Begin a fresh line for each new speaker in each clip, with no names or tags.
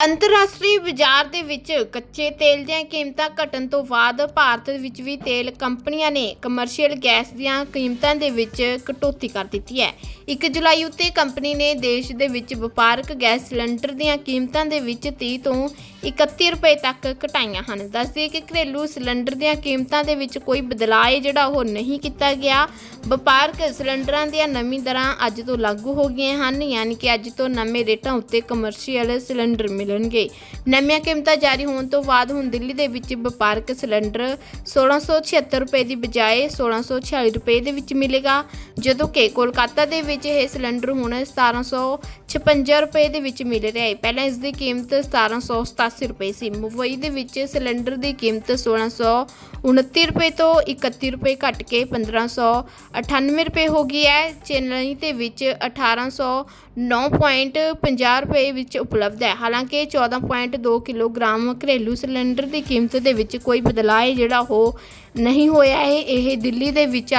ਅੰਤਰਰਾਸ਼ਟਰੀ ਬਾਜ਼ਾਰ ਦੇ ਵਿੱਚ ਕੱਚੇ ਤੇਲ ਦੀਆਂ ਕੀਮਤਾਂ ਘਟਣ ਤੋਂ ਬਾਅਦ ਭਾਰਤ ਵਿੱਚ ਵੀ ਤੇਲ ਕੰਪਨੀਆਂ ਨੇ ਕਮਰਸ਼ੀਅਲ ਗੈਸ ਦੀਆਂ ਕੀਮਤਾਂ ਦੇ ਵਿੱਚ ਕਟੌਤੀ ਕਰ ਦਿੱਤੀ ਹੈ। 1 ਜੁਲਾਈ ਉੱਤੇ ਕੰਪਨੀ ਨੇ ਦੇਸ਼ ਦੇ ਵਿੱਚ ਵਪਾਰਕ ਗੈਸ ਸਿਲੰਡਰ ਦੀਆਂ ਕੀਮਤਾਂ ਦੇ ਵਿੱਚ 30 ਤੋਂ 31 ਰੁਪਏ ਤੱਕ ਘਟਾਈਆਂ ਹਨ। ਦੱਸਦੇ ਕਿ ਘਰੇਲੂ ਸਿਲੰਡਰ ਦੀਆਂ ਕੀਮਤਾਂ ਦੇ ਵਿੱਚ ਕੋਈ ਬਦਲਾਅ ਜਿਹੜਾ ਉਹ ਨਹੀਂ ਕੀਤਾ ਗਿਆ। ਵਪਾਰਕ ਸਿਲੰਡਰਾਂ ਦੀਆਂ ਨਵੀਂ ਦਰਾਂ ਅੱਜ ਤੋਂ ਲਾਗੂ ਹੋ ਗਈਆਂ ਹਨ, ਯਾਨੀ ਕਿ ਅੱਜ ਤੋਂ ਨਵੇਂ ਰੇਟਾਂ ਉੱਤੇ ਕਮਰਸ਼ੀਅਲ ਸਿਲੰਡਰ ਮਿਲਣਗੇ। ਨਵੀਆਂ ਕੀਮਤਾਂ ਜਾਰੀ ਹੋਣ ਤੋਂ ਬਾਅਦ ਹੁਣ ਦਿੱਲੀ ਦੇ ਵਿੱਚ ਵਪਾਰਕ ਸਿਲੰਡਰ 1676 ਰੁਪਏ ਦੀ ਬਜਾਏ 1646 ਰੁਪਏ ਦੇ ਵਿੱਚ ਮਿਲੇਗਾ, ਜਦੋਂ ਕਿ ਕੋਲਕਾਤਾ ਦੇ ਵਿੱਚ ਇਹ ਸਿਲੰਡਰ ਹੁਣ 1756 ਰੁਪਏ ਦੇ ਵਿੱਚ ਮਿਲ ਰਿਹਾ ਹੈ। ਪਹਿਲਾਂ ਇਸ ਦੀ ਕੀਮਤ 1787 ਰੁਪਏ ਸੀ। ਮੁੰਬਈ ਦੇ ਵਿੱਚ ਸਿਲੰਡਰ ਦੀ ਕੀਮਤ 1629 ਰੁਪਏ ਤੋਂ 31 ਰੁਪਏ ਘਟ ਕੇ 1598 ਰੁਪਏ ਹੋ ਗਈ ਹੈ। ਚੇਨਈ ਦੇ ਵਿੱਚ 1809.50 ਰੁਪਏ ਵਿੱਚ ਉਪਲਬਧ ਹੈ। ਹਾਲਾਂਕਿ 14.2 ਕਿਲੋਗ੍ਰਾਮ ਘਰੇਲੂ ਸਿਲੰਡਰ ਦੀ ਕੀਮਤ ਦੇ ਵਿੱਚ ਕੋਈ ਬਦਲਾਅ ਜਿਹੜਾ ਉਹ ਨਹੀਂ ਹੋਇਆ ਹੈ। ਇਹ ਦਿੱਲੀ ਦੇ ਵਿੱਚ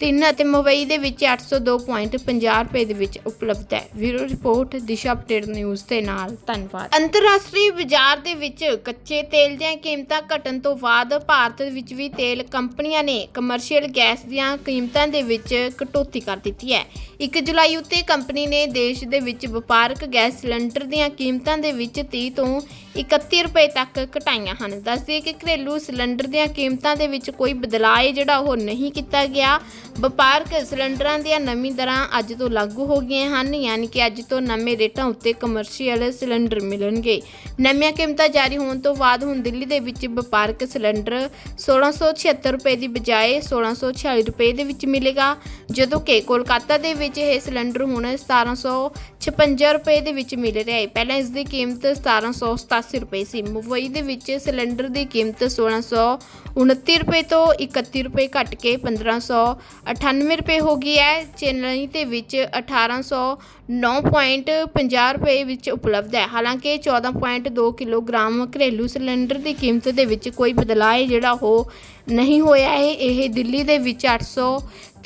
ਤਿੰਨ ਅਤੇ ਮੁੰਬਈ ਦੇ ਵਿੱਚ 802.50 ਰੁਪਏ ਦੇ ਵਿੱਚ ਉਪਲਬਧ ਹੈ। ਵੀਰੋ ਰਿਪੋਰਟ, ਦਿਸ਼ਾ ਅਪਡੇਟ ਨਿਊਜ਼ ਦੇ ਨਾਲ। ਧੰਨਵਾਦ। ਅੰਤਰਰਾਸ਼ਟਰੀ ਬਾਜ਼ਾਰ ਦੇ ਵਿੱਚ ਕੱਚੇ ਤੇਲ ਦੀਆਂ ਕੀਮਤਾਂ ਘਟਣ ਤੋਂ ਬਾਅਦ ਭਾਰਤ ਵਿੱਚ ਵੀ ਤੇਲ ਕੰਪਨੀਆਂ ਨੇ ਕਮਰਸ਼ੀਅਲ ਗੈਸ ਦੀਆਂ ਕੀਮਤਾਂ ਦੇ ਵਿੱਚ ਕਟੌਤੀ ਕਰ ਦਿੱਤੀ ਹੈ। 1 ਜੁਲਾਈ ਉੱਤੇ ਕੰਪਨੀ ਨੇ ਦੇਸ਼ ਦੇ ਵਿੱਚ ਵਪਾਰਕ ਗੈਸ ਸਿਲੰਡਰ ਦੀਆਂ ਕੀਮਤਾਂ ਦੇ ਵਿੱਚ 30 ਤੋਂ 31 ਰੁਪਏ ਤੱਕ ਘਟਾਈਆਂ ਹਨ। ਦੱਸਦੇ ਕਿ ਘਰੇਲੂ ਸਿਲੰਡਰ ਦੀਆਂ ਕੀਮਤਾਂ ਦੇ ਵਿੱਚ ਕੋਈ ਬਦਲਾਅ ਜਿਹੜਾ ਉਹ ਨਹੀਂ ਕੀਤਾ ਗਿਆ। ਵਪਾਰਕ ਸਿਲੰਡਰਾਂ ਦੀਆਂ ਨਵੀਂ ਦਰਾਂ ਅੱਜ ਤੋਂ ਲਾਗੂ ਹੋ ਗਈਆਂ ਹਨ, ਯਾਨੀ ਕਿ ਅੱਜ ਤੋਂ ਨਵੇਂ ਰੇਟਾਂ ਉੱਤੇ ਕਮਰਸ਼ੀਅਲ ਸਿਲੰਡਰ ਮਿਲਣਗੇ। ਨਵੀਆਂ ਕੀਮਤਾਂ ਜਾਰੀ ਹੋਣ ਤੋਂ ਬਾਅਦ ਹੁਣ ਦਿੱਲੀ ਦੇ ਵਿੱਚ ਵਪਾਰਕ ਸਿਲੰਡਰ 1676 ਰੁਪਏ ਦੀ ਬਜਾਏ 1646 ਰੁਪਏ ਦੇ ਵਿੱਚ ਮਿਲੇਗਾ, ਜਦੋਂ ਕਿ ਕੋਲਕਾਤਾ ਦੇ ਵਿੱਚ ਇਹ ਸਿਲੰਡਰ ਹੁਣ 1756 ਰੁਪਏ ਦੇ ਵਿੱਚ ਮਿਲ ਰਿਹਾ ਹੈ। ਪਹਿਲਾਂ ਇਸ ਦੀ ਕੀਮਤ 1787 ਰੁਪਏ ਸੀ। ਮੁੰਬਈ ਦੇ ਵਿੱਚ ਸਿਲੰਡਰ ਦੀ ਕੀਮਤ 1629 ਰੁਪਏ ਤੋਂ 31 ਰੁਪਏ ਘਟ ਕੇ 1598 ਰੁਪਏ ਹੋ ਗਈ ਹੈ। ਚੇਨਈ ਦੇ ਵਿੱਚ 1809.50 ਰੁਪਏ ਵਿੱਚ ਉਪਲਬਧ ਹੈ। ਹਾਲਾਂਕਿ 14.2 ਕਿਲੋਗ੍ਰਾਮ ਘਰੇਲੂ ਸਿਲੰਡਰ ਦੀ ਕੀਮਤ ਦੇ ਵਿੱਚ ਕੋਈ ਬਦਲਾਅ ਜਿਹੜਾ ਉਹ ਨਹੀਂ ਹੋਇਆ ਹੈ। ਇਹ ਦਿੱਲੀ ਦੇ ਵਿੱਚ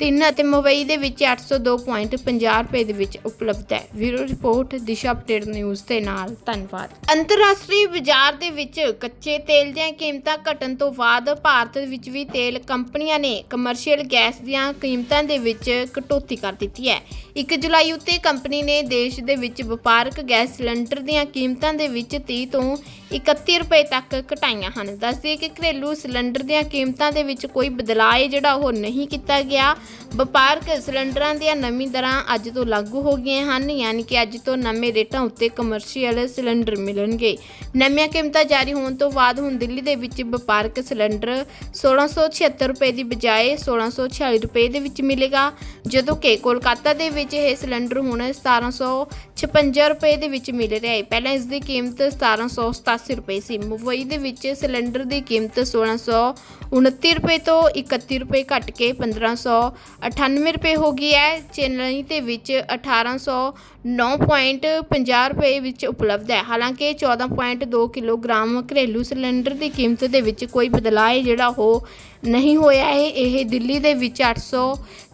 803 ਅਤੇ ਮੁੰਬਈ ਦੇ ਵਿੱਚ 802.50 ਰੁਪਏ ਦੇ ਵਿੱਚ ਉਪਲਬਧ ਹੈ। ਵੀਰੋ ਰਿਪੋਰਟ, ਦਿਸ਼ਾ ਅਪਡੇਟ ਨਿਊਜ਼ ਦੇ ਨਾਲ। ਧੰਨਵਾਦ। ਅੰਤਰਰਾਸ਼ਟਰੀ ਬਾਜ਼ਾਰ ਦੇ ਵਿੱਚ ਕੱਚੇ ਤੇਲ ਦੀਆਂ ਕੀਮਤਾਂ ਘਟਣ ਤੋਂ ਬਾਅਦ ਭਾਰਤ ਵਿੱਚ ਵੀ ਤੇਲ ਕੰਪਨੀਆਂ ਨੇ ਕਮਰਸ਼ੀਅਲ ਗੈਸ ਦੀਆਂ ਕੀਮਤਾਂ ਦੇ ਵਿੱਚ ਕਟੌਤੀ ਕਰ ਦਿੱਤੀ ਹੈ। 1 ਜੁਲਾਈ ਉੱਤੇ ਕੰਪਨੀ ਨੇ ਦੇਸ਼ ਦੇ ਵਿੱਚ ਵਪਾਰਕ ਗੈਸ ਸਿਲੰਡਰ ਦੀਆਂ ਕੀਮਤਾਂ ਦੇ ਵਿੱਚ 30 ਤੋਂ 31 ਰੁਪਏ ਤੱਕ ਘਟਾਈਆਂ ਹਨ। ਦੱਸਦੇ ਕਿ ਘਰੇਲੂ ਸਿਲੰਡਰ ਦੀਆਂ ਕੀਮਤਾਂ ਦੇ ਵਿੱਚ ਕੋਈ ਬਦਲਾਅ ਜਿਹੜਾ ਉਹ ਨਹੀਂ ਕੀਤਾ ਗਿਆ। ਵਪਾਰਕ ਸਿਲੰਡਰਾਂ ਦੀਆਂ ਨਵੀਂ ਦਰਾਂ ਅੱਜ ਤੋਂ ਲਾਗੂ ਹੋ ਗਈਆਂ ਹਨ, ਯਾਨੀ ਕਿ ਅੱਜ ਤੋਂ ਨਵੇਂ ਰੇਟਾਂ ਉੱਤੇ ਕਮਰਸ਼ੀਅਲ ਸਿਲੰਡਰ ਮਿਲਣਗੇ। ਨਵੀਆਂ ਕੀਮਤਾਂ ਜਾਰੀ ਹੋਣ ਤੋਂ ਬਾਅਦ ਹੁਣ ਦਿੱਲੀ ਦੇ ਵਿੱਚ ਵਪਾਰਕ ਸਿਲੰਡਰ 1676 ਰੁਪਏ ਦੀ ਬਜਾਏ 1646 ਰੁਪਏ ਦੇ ਵਿੱਚ ਮਿਲੇਗਾ, ਜਦੋਂ ਕਿ ਕੋਲਕਾਤਾ ਦੇ ਵਿੱਚ ਇਹ ਸਿਲੰਡਰ ਹੁਣ 1756 ਰੁਪਏ ਦੇ ਵਿੱਚ ਮਿਲ ਰਿਹਾ ਹੈ। ਪਹਿਲਾਂ ਇਸ ਦੀ ਕੀਮਤ 1787 ਰੁਪਏ ਸੀ। ਮੁੰਬਈ ਦੇ ਵਿੱਚ ਸਿਲੰਡਰ ਦੀ ਕੀਮਤ 1629 ਰੁਪਏ ਤੋਂ 31 ਰੁਪਏ ਘਟ ਕੇ 1598 ਰੁਪਏ ਹੋ ਗਈ ਹੈ। ਚੇਨਈ ਦੇ ਵਿੱਚ 1809.50 ਰੁਪਏ ਵਿੱਚ ਉਪਲਬਧ ਹੈ। ਹਾਲਾਂਕਿ 14.2 ਕਿਲੋਗ੍ਰਾਮ ਘਰੇਲੂ ਸਿਲੰਡਰ ਦੀ ਕੀਮਤ ਦੇ ਵਿੱਚ ਕੋਈ ਬਦਲਾਅ ਜਿਹੜਾ ਉਹ ਨਹੀਂ ਹੋਇਆ ਹੈ। ਇਹ ਦਿੱਲੀ ਦੇ ਵਿੱਚ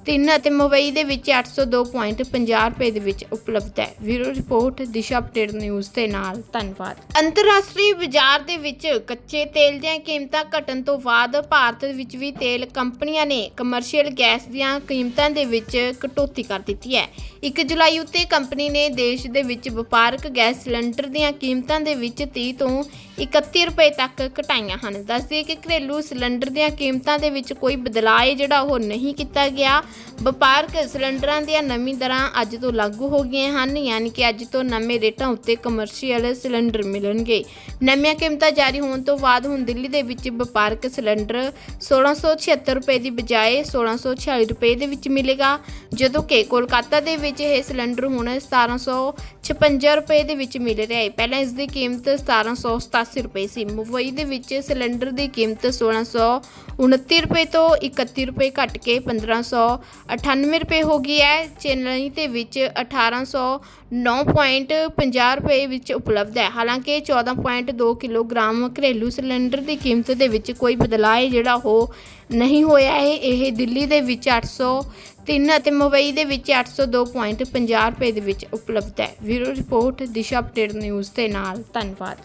803 ਅਤੇ ਮੁੰਬਈ ਦੇ ਵਿੱਚ 802.50 ਰੁਪਏ ਦੇ ਵਿੱਚ ਉਪਲਬਧ ਹੈ। ਵੀਰੋ ਰਿਪੋਰਟ, ਦਿਸ਼ਾ ਅਪਡੇਟ ਨਿਊਜ਼ ਦੇ ਨਾਲ। ਧੰਨਵਾਦ। ਅੰਤਰਰਾਸ਼ਟਰੀ ਬਾਜ਼ਾਰ ਦੇ ਵਿੱਚ ਕੱਚੇ ਤੇਲ ਦੀਆਂ ਕੀਮਤਾਂ ਘਟਣ ਤੋਂ ਬਾਅਦ ਭਾਰਤ ਵਿੱਚ ਵੀ ਤੇਲ ਕੰਪਨੀਆਂ ਨੇ ਕਮਰਸ਼ੀਅਲ ਗੈਸ ਦੀਆਂ ਕੀਮਤਾਂ ਦੇ ਵਿੱਚ ਕਟੌਤੀ ਕਰ ਦਿੱਤੀ ਹੈ। 1 ਜੁਲਾਈ ਉੱਤੇ ਕੰਪਨੀ ਨੇ ਦੇਸ਼ ਦੇ ਵਿੱਚ ਵਪਾਰਕ ਗੈਸ ਸਿਲੰਡਰ ਦੀਆਂ ਕੀਮਤਾਂ ਦੇ ਵਿੱਚ 30 ਤੋਂ 31 ਰੁਪਏ ਤੱਕ ਘਟਾਈਆਂ ਹਨ। ਦੱਸਦੇ ਕਿ ਘਰੇਲੂ ਸਿਲੰਡਰ ਦੀਆਂ ਕੀਮਤਾਂ ਦੇ ਵਿੱਚ ਕੋਈ ਬਦਲਾਅ ਹੈ ਜਿਹੜਾ ਉਹ ਨਹੀਂ ਕੀਤਾ ਗਿਆ। ਵਪਾਰਕ ਸਿਲੰਡਰਾਂ ਦੀਆਂ ਨਵੀਂ ਦਰਾਂ ਅੱਜ ਤੋਂ ਲਾਗੂ ਹੋ ਗਈਆਂ ਹਨ, ਯਾਨੀ ਕਿ ਅੱਜ ਤੋਂ ਨਵੇਂ ਰੇਟਾਂ ਉੱਤੇ ਕਮਰਸ਼ੀਅਲ ਸਿਲੰਡਰ ਮਿਲਣਗੇ। ਨਵੀਆਂ ਕੀਮਤਾਂ ਜਾਰੀ ਹੋਣ ਤੋਂ ਬਾਅਦ ਹੁਣ ਦਿੱਲੀ ਦੇ ਵਿੱਚ ਵਪਾਰਕ ਸਿਲੰਡਰ 1676 ਰੁਪਏ ਦੀ ਬਜਾਏ 1646 ਰੁਪਏ ਦੇ ਵਿੱਚ ਮਿਲੇਗਾ, ਜਦੋਂ ਕਿ ਕੋਲਕਾਤਾ ਦੇ ਵਿੱਚ ਇਹ ਸਿਲੰਡਰ ਹੁਣ 1756 ਰੁਪਏ ਦੇ ਵਿੱਚ ਮਿਲ ਰਿਹਾ ਹੈ। ਪਹਿਲਾਂ ਇਸ ਦੀ ਕੀਮਤ 1787 110 ਰੁਪਏ ਸੀ। ਮੁੰਬਈ ਦੇ ਵਿੱਚ ਸਿਲੰਡਰ ਦੀ ਕੀਮਤ 1629 ਰੁਪਏ ਤੋਂ 31 ਰੁਪਏ ਘਟ ਕੇ 1598 ਰੁਪਏ ਹੋ ਗਈ ਹੈ। ਚੇਨਈ ਦੇ ਵਿੱਚ 1809.50 ਰੁਪਏ ਵਿੱਚ ਉਪਲਬਧ ਹੈ। ਹਾਲਾਂਕਿ 14.2 ਕਿਲੋਗ੍ਰਾਮ ਘਰੇਲੂ ਸਿਲੰਡਰ ਦੀ ਕੀਮਤ ਦੇ ਵਿੱਚ ਕੋਈ ਬਦਲਾਅ ਜਿਹੜਾ ਉਹ ਨਹੀਂ ਹੋਇਆ ਹੈ। ਇਹ ਦਿੱਲੀ ਦੇ ਵਿੱਚ 803 ਅਤੇ ਮੁੰਬਈ ਦੇ ਵਿੱਚ 802.50 ਰੁਪਏ ਦੇ ਵਿੱਚ ਉਪਲਬਧ ਹੈ। ਵੀਰੋ ਰਿਪੋਰਟ, ਦਿਸ਼ਾ ਅਪਡੇਟ ਨਿਊਜ਼ ਦੇ ਨਾਲ। ਧੰਨਵਾਦ।